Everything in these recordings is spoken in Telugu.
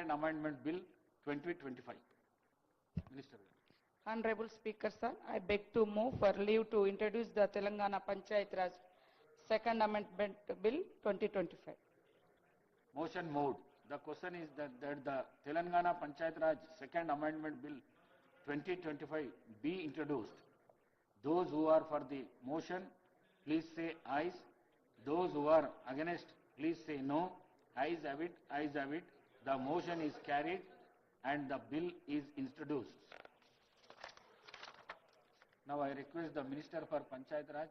Second Amendment Bill 2025. Minister. Honorable Speaker, sir, I beg to move for leave to introduce the Telangana Panchayat Raj Second Amendment Bill 2025. Motion moved. The question is that, that the Telangana Panchayat Raj Second Amendment Bill 2025 be introduced. Those who are for the motion, please say ayes. Those who are against, please say no. Ayes have it, ayes have it. The motion is carried and the bill is introduced. Now I request the Minister for Panchayat Raj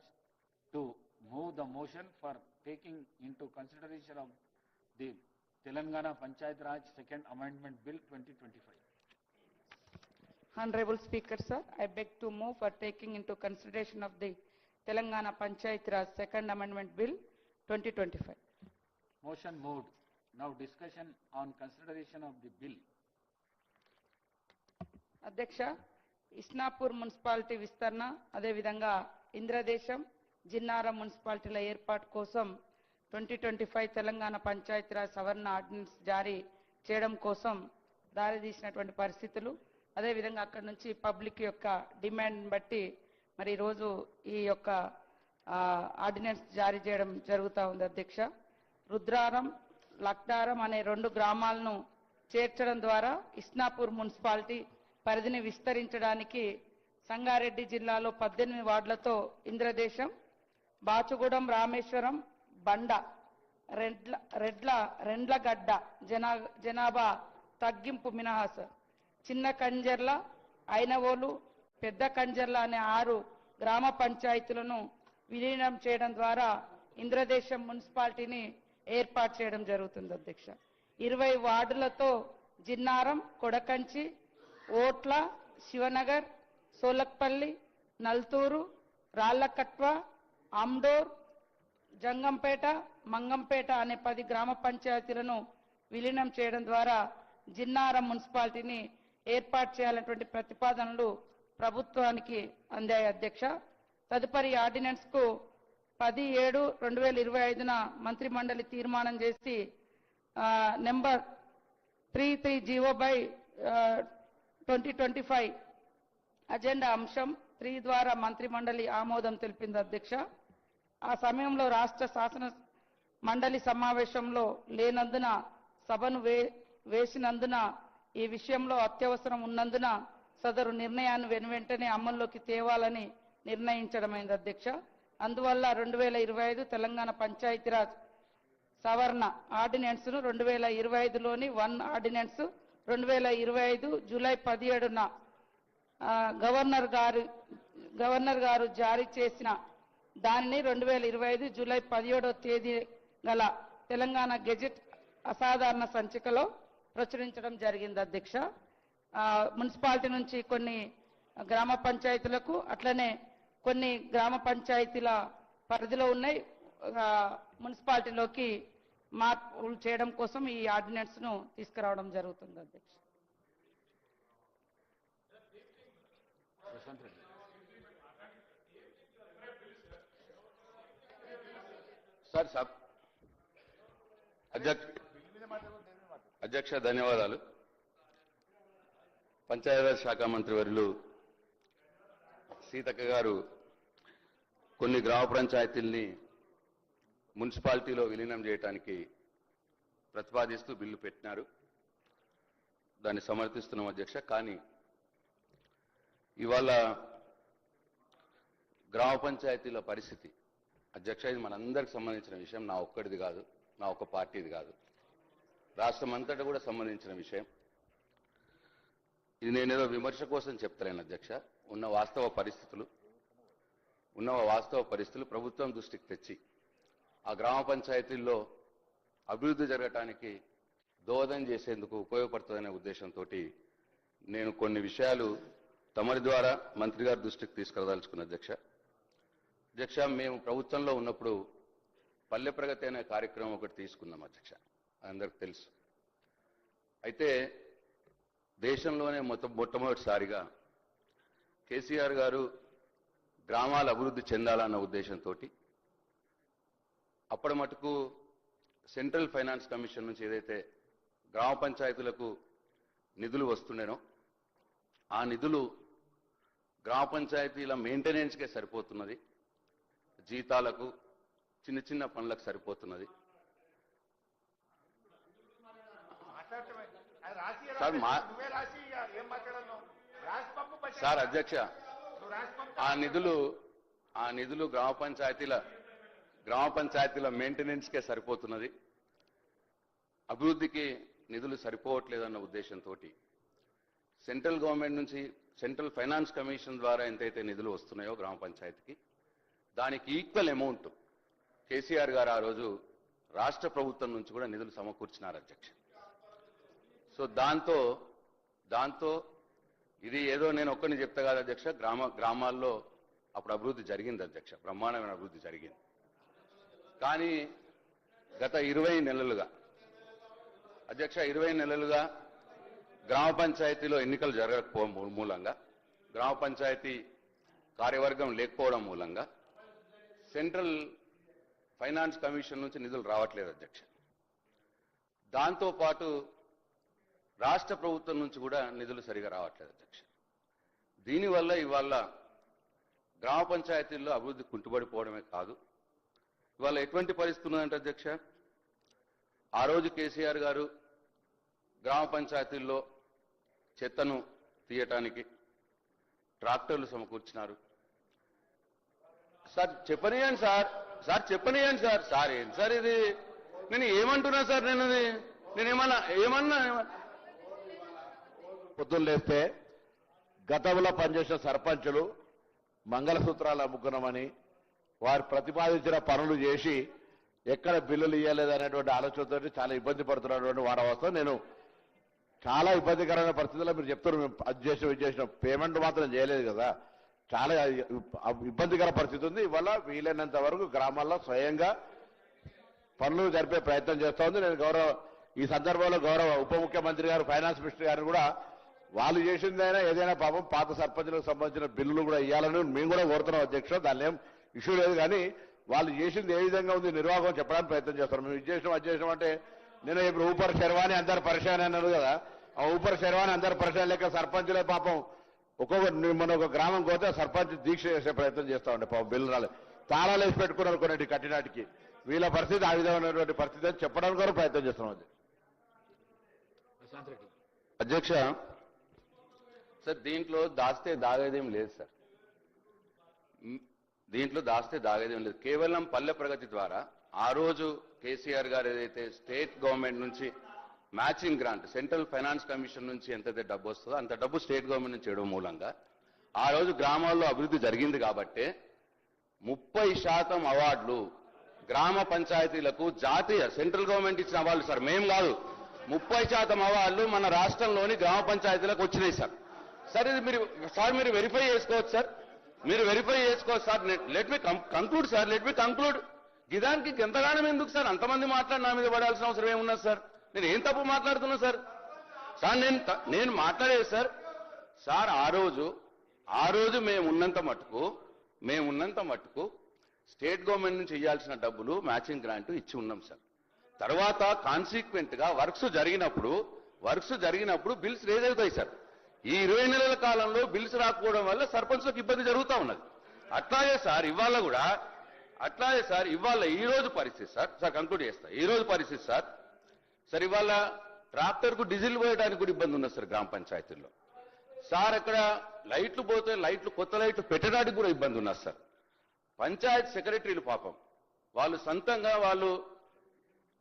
to move the motion for taking into consideration of the Telangana Panchayat Raj Second Amendment Bill 2025. Honorable Speaker, sir, I beg to move for taking into consideration of the Telangana Panchayat Raj Second Amendment Bill 2025. Motion moved. Now discussion on consideration of the bill. అధ్యక్ష ఇస్నాపూర్ మున్సిపాలిటీ విస్తరణ అదేవిధంగా ఇంద్రదేశం జిన్నారం మున్సిపాలిటీల ఏర్పాటు కోసం twenty twenty five Telangana Panchayati Raj సవరణ ఆర్డినెన్స్ జారీ చేయడం కోసం దారితీసినటువంటి పరిస్థితులు అదేవిధంగా అక్కడి నుంచి పబ్లిక్ యొక్క డిమాండ్ బట్టి మరి ఈరోజు ఈ యొక్క ఆర్డినెన్స్ జారీ చేయడం జరుగుతూ ఉంది అధ్యక్ష రుద్రారం లక్డారం అనే రెండు గ్రామాలను చేర్చడం ద్వారా ఇస్నాపూర్ మున్సిపాలిటీ పరిధిని విస్తరించడానికి సంగారెడ్డి జిల్లాలో పద్దెనిమిది వార్డులతో ఇంద్రదేశం బాచుగూడెం రామేశ్వరం బండ రెడ్ల రెడ్ల రెండ్లగడ్డ జనా జనాభా తగ్గింపు మినహా సార్ చిన్న కంజర్ల ఐనవోలు పెద్ద కంజర్ల అనే ఆరు గ్రామ పంచాయతీలను విలీనం చేయడం ద్వారా ఇంద్రదేశం మున్సిపాలిటీని ఏర్పాటు చేయడం జరుగుతుంది అధ్యక్ష. ఇరవై వార్డులతో జిన్నారం కొడకంచి ఓట్ల శివనగర్ సోలక్పల్లి నల్తూరు రాళ్ళకట్వ అమ్డోర్ జంగంపేట మంగంపేట అనే పది గ్రామ పంచాయతీలను విలీనం చేయడం ద్వారా జిన్నారం మున్సిపాలిటీని ఏర్పాటు చేయాలన్నటువంటి ప్రతిపాదనలు ప్రభుత్వానికి అందాయి అధ్యక్ష. తదుపరి ఆర్డినెన్స్కు పది ఏడు రెండు వేల ఇరవై ఐదున మంత్రి మండలి తీర్మానం చేసి number three three G O by twenty twenty five agenda అంశం త్రీ ద్వారా మంత్రి మండలి ఆమోదం తెలిపింది అధ్యక్ష. ఆ సమయంలో రాష్ట్ర శాసన మండలి సమావేశంలో లేనందున సభను వే వేసినందున ఈ విషయంలో అత్యవసరం ఉన్నందున సదరు నిర్ణయాన్ని వెనువెంటనే అమల్లోకి తేవాలని నిర్ణయించడమైంది అధ్యక్ష. అందువల్ల రెండు వేల ఇరవై ఐదు తెలంగాణ పంచాయతీరాజ్ సవరణ ఆర్డినెన్స్ను రెండు వేల ఇరవై ఐదులోని వన్ ఆర్డినెన్స్ రెండు వేల ఇరవై ఐదు జూలై పదిహేడున గవర్నర్ గారు గవర్నర్ గారు జారీ చేసిన దానిని రెండు వేల ఇరవై ఐదు జూలై పదిహేడవ తేదీ గల తెలంగాణ గెజెట్ అసాధారణ సంచికలో ప్రచురించడం జరిగింది అధ్యక్ష. మున్సిపాలిటీ నుంచి కొన్ని గ్రామ పంచాయతీలకు అట్లనే కొన్ని గ్రామ పంచాయతీల పరిధిలో ఉన్నాయి. మున్సిపాలిటీలోకి మార్పులు చేయడం కోసం ఈ ఆర్డినెన్స్ను తీసుకురావడం జరుగుతుంది అధ్యక్ష. Sir sir. అధ్యక్ష అధ్యక్ష ధన్యవాదాలు. పంచాయతీరాజ్ శాఖ మంత్రి వర్యులు సీతక్క గారు కొన్ని గ్రామ పంచాయతీల్ని మున్సిపాలిటీలో విలీనం చేయడానికి ప్రతిపాదిస్తూ బిల్లు పెట్టినారు. దాన్ని సమర్థిస్తున్నాం అధ్యక్ష కానీ ఇవాళ గ్రామ పంచాయతీల పరిస్థితి అధ్యక్ష ఇది మనందరికి సంబంధించిన విషయం నా ఒక్కడిది కాదు నా ఒక్క పార్టీది కాదు. రాష్ట్రం అంతటా కూడా సంబంధించిన విషయం. ఇది నేనేదో విమర్శ కోసం చెప్తలేను అధ్యక్ష. ఉన్న వాస్తవ పరిస్థితులు ఉన్న వాస్తవ పరిస్థితులు ప్రభుత్వం దృష్టికి తెచ్చి ఆ గ్రామ పంచాయతీల్లో అభివృద్ధి జరగటానికి దోహదం చేసేందుకు ఉపయోగపడుతుందనే ఉద్దేశంతో నేను కొన్ని విషయాలు తమరి ద్వారా మంత్రి గారి దృష్టికి తీసుకురాదలుచుకున్న అధ్యక్ష. అధ్యక్ష మేము ప్రభుత్వంలో ఉన్నప్పుడు పల్లె ప్రగతి అనే కార్యక్రమం ఒకటి తీసుకున్నాం అధ్యక్ష. అందరికి తెలుసు. అయితే దేశంలోనే మొత్తం మొట్టమొదటిసారిగా కేసీఆర్ గారు గ్రామాల అభివృద్ధి చెందాలన్న ఉద్దేశంతో అప్పటి మటుకు సెంట్రల్ ఫైనాన్స్ కమిషన్ నుంచి ఏదైతే గ్రామ పంచాయతీలకు నిధులు వస్తుండేనో ఆ నిధులు గ్రామ పంచాయతీల మెయింటెనెన్స్కే సరిపోతున్నది. జీతాలకు చిన్న చిన్న పనులకు సరిపోతున్నది. సార్. సార్ అధ్యక్ష. ఆ నిధులు ఆ నిధులు గ్రామ పంచాయతీల గ్రామ పంచాయతీల మెయింటెనెన్స్కే సరిపోతున్నది అభివృద్ధికి నిధులు సరిపోవట్లేదన్న ఉద్దేశంతో సెంట్రల్ గవర్నమెంట్ నుంచి సెంట్రల్ ఫైనాన్స్ కమిషన్ ద్వారా ఎంతైతే నిధులు వస్తున్నాయో గ్రామ పంచాయతీకి దానికి ఈక్వల్ అమౌంట్ కేసీఆర్ గారు ఆ రోజు రాష్ట్ర ప్రభుత్వం నుంచి కూడా నిధులు సమకూర్చినారు అధ్యక్ష సో దాంతో దాంతో ఇది ఏదో నేను ఒక్కరిని చెప్తా కాదు అధ్యక్ష గ్రామ గ్రామాల్లో అప్పుడు అభివృద్ధి జరిగింది అధ్యక్ష బ్రహ్మాండమైన అభివృద్ధి జరిగింది. కానీ గత ఇరవై నెలలుగా అధ్యక్ష ఇరవై నెలలుగా గ్రామ పంచాయతీలో ఎన్నికలు జరగకపోవడం మూలంగా గ్రామ పంచాయతీ కార్యవర్గం లేకపోవడం మూలంగా సెంట్రల్ ఫైనాన్స్ కమిషన్ నుంచి నిధులు రావట్లేదు అధ్యక్ష. దాంతో పాటు రాష్ట్ర ప్రభుత్వం నుంచి కూడా నిధులు సరిగా రావట్లేదు అధ్యక్ష. దీనివల్ల ఇవాళ గ్రామ పంచాయతీల్లో అభివృద్ధి కుంటుబడిపోవడమే కాదు. ఇవాళ ఎటువంటి పరిస్థితి ఉన్నదంటే అధ్యక్ష ఆ రోజు కేసీఆర్ గారు గ్రామ పంచాయతీల్లో చెత్తను తీయటానికి ట్రాక్టర్లు సమకూర్చినారు. సార్ చెప్పనియండి సార్. సార్ చెప్పనియండి సార్. సార్ ఏంటి సార్ ఇది? నేను ఏమంటున్నా సార్ నేను ఇది నేనేమన్నా ఏమన్నా ఏమన్నా? పొద్దున్న లేస్తే గతంలో పనిచేసిన సర్పంచులు మంగళసూత్రాలు అమ్ముకున్నామని వారు ప్రతిపాదించిన పనులు చేసి ఎక్కడ బిల్లులు ఇవ్వలేదు అనేటువంటి ఆలోచనతో చాలా ఇబ్బంది పడుతున్నటువంటి వాడవస్థ నేను చాలా ఇబ్బందికరమైన పరిస్థితుల్లో మీరు చెప్తున్నారు మేము అది చేసిన ఇది చేసిన. పేమెంట్ మాత్రం చేయలేదు కదా. చాలా ఇబ్బందికర పరిస్థితి ఉంది. ఇవాళ వీలైనంత వరకు గ్రామాల్లో స్వయంగా పనులు జరిపే ప్రయత్నం చేస్తోంది నేను గౌరవ ఈ సందర్భంలో గౌరవ ఉప ముఖ్యమంత్రి గారు ఫైనాన్స్ మినిస్టర్ గారు కూడా వాళ్ళు చేసిందైనా ఏదైనా పాపం పాత సర్పంచులకు సంబంధించిన బిల్లులు కూడా ఇవ్వాలని మేము కూడా కోరుతున్నాం అధ్యక్ష దాని ఏం ఇష్యూ లేదు కానీ వాళ్ళు చేసింది ఏ విధంగా ఉంది నిర్వాహకం చెప్పడానికి ప్రయత్నం చేస్తారు. మేము ఇది చేసినాం అది చేసినాం అంటే నేను ఇప్పుడు ఊపర్ శర్వాణి అందరు పరిశాన్ అన్నారు కదా. ఆ ఊపర్ శర్వాణి అందరు పరిశాన్ లెక్క సర్పంచులే పాపం ఒక్కొక్క మన ఒక గ్రామం పోతే సర్పంచ్ దీక్ష చేసే ప్రయత్నం చేస్తా ఉండే పాపం బిల్లు రాలేదు. తాళాలు వేసి పెట్టుకున్నారు కొన్ని కట్టినాటికి. వీళ్ళ పరిస్థితి ఆ విధమైనటువంటి పరిస్థితి అని చెప్పడానికి కూడా ప్రయత్నం చేస్తున్నాం అధ్యక్ష సార్ దీంట్లో దాస్తే దాగేదేం లేదు సార్. దీంట్లో దాస్తే దాగేదేం లేదు. కేవలం పల్లె ప్రగతి ద్వారా ఆ రోజు కేసీఆర్ గారు ఏదైతే స్టేట్ గవర్నమెంట్ నుంచి matching grant central finance commission నుంచి ఎంతైతే డబ్బు వస్తుందో అంత డబ్బు స్టేట్ గవర్నమెంట్ నుంచి ఇవ్వడం మూలంగా ఆ రోజు గ్రామాల్లో అభివృద్ధి జరిగింది కాబట్టే ముప్పై శాతం అవార్డులు గ్రామ పంచాయతీలకు జాతీయ సెంట్రల్ గవర్నమెంట్ ఇచ్చిన అవార్డులు సార్. మేం కాదు ముప్పై శాతం అవార్డులు మన రాష్ట్రంలోని గ్రామ పంచాయతీలకు వచ్చినాయి సార్. సార్ ఇది మీరు సార్ మీరు వెరిఫై చేసుకోవచ్చు సార్. మీరు వెరిఫై చేసుకోవచ్చు sir. Let me conclude sir. Let me conclude గిదానికి ఎంతగానం ఎందుకు సార్? అంతమంది మాట్లాడి నా మీద పడాల్సిన అవసరం ఏమున్నది సార్? నేను ఏం తప్పు మాట్లాడుతున్నా సార్? సార్ నేను నేను మాట్లాడేది సార్ సార్ ఆ రోజు ఆ రోజు మేము ఉన్నంత మటుకు మేము ఉన్నంత మటుకు స్టేట్ గవర్నమెంట్ నుంచి ఇవ్వాల్సిన డబ్బులు మ్యాచింగ్ గ్రాంట్ ఇచ్చి ఉన్నాం సార్. తర్వాత కాన్సిక్వెంట్గా వర్క్స్ జరిగినప్పుడు వర్క్స్ జరిగినప్పుడు బిల్స్ రేజ్ అవుతాయి సార్. ఈ ఇరవై నెలల కాలంలో బిల్స్ రాకపోవడం వల్ల సర్పంచ్లకు ఇబ్బంది జరుగుతూ ఉన్నది. అట్లాగే సార్ ఇవాళ కూడా అట్లాగే సార్ ఇవాళ ఈ రోజు పరిస్థితి సార్ సార్ కంక్లూడ్ చేస్తా. ఈ రోజు పరిస్థితి సార్ సార్ ఇవాళ ట్రాక్టర్కు డీజిల్ పోయడానికి కూడా ఇబ్బంది ఉన్నది సార్ గ్రామ పంచాయతీల్లో. సార్ అక్కడ లైట్లు పోతే లైట్లు కొత్త లైట్లు పెట్టడానికి కూడా ఇబ్బంది ఉన్నది సార్. పంచాయత్ సెక్రటరీలు పాపం. వాళ్ళు సొంతంగా వాళ్ళు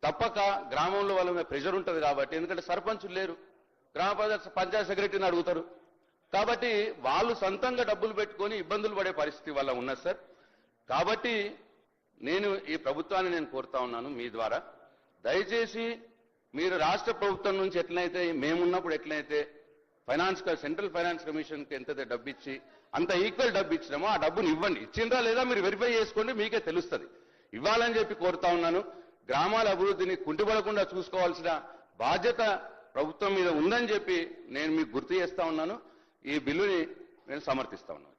తప్పక గ్రామంలో వాళ్ళ మీద ప్రెషర్ ఉంటుంది కాబట్టి ఎందుకంటే సర్పంచులు లేరు. గ్రామ పంచాయత్ సెక్రటరీని అడుగుతారు. కాబట్టి వాళ్ళు సొంతంగా డబ్బులు పెట్టుకొని ఇబ్బందులు పడే పరిస్థితి వల్ల ఉన్నది సార్. కాబట్టి నేను ఈ ప్రభుత్వాన్ని నేను కోరుతా ఉన్నాను మీ ద్వారా. దయచేసి మీరు రాష్ట్ర ప్రభుత్వం నుంచి ఎట్లయితే మేమున్నప్పుడు ఎట్లయితే ఫైనాన్స్ సెంట్రల్ ఫైనాన్స్ కమిషన్కి ఎంతైతే డబ్బు ఇచ్చి అంత ఈక్వల్ డబ్బు ఇచ్చినామో ఆ డబ్బుని ఇవ్వండి. ఇచ్చిందా లేదా మీరు వెరిఫై చేసుకోండి మీకే తెలుస్తుంది. ఇవ్వాలని చెప్పి కోరుతా ఉన్నాను. గ్రామాల అభివృద్ధిని కుంటిపడకుండా చూసుకోవాల్సిన బాధ్యత ప్రభుత్వం మీద ఉందని చెప్పి నేను మీకు గుర్తు చేస్తా ఉన్నాను. ఈ బిల్లుని నేను సమర్థిస్తా ఉన్నాను.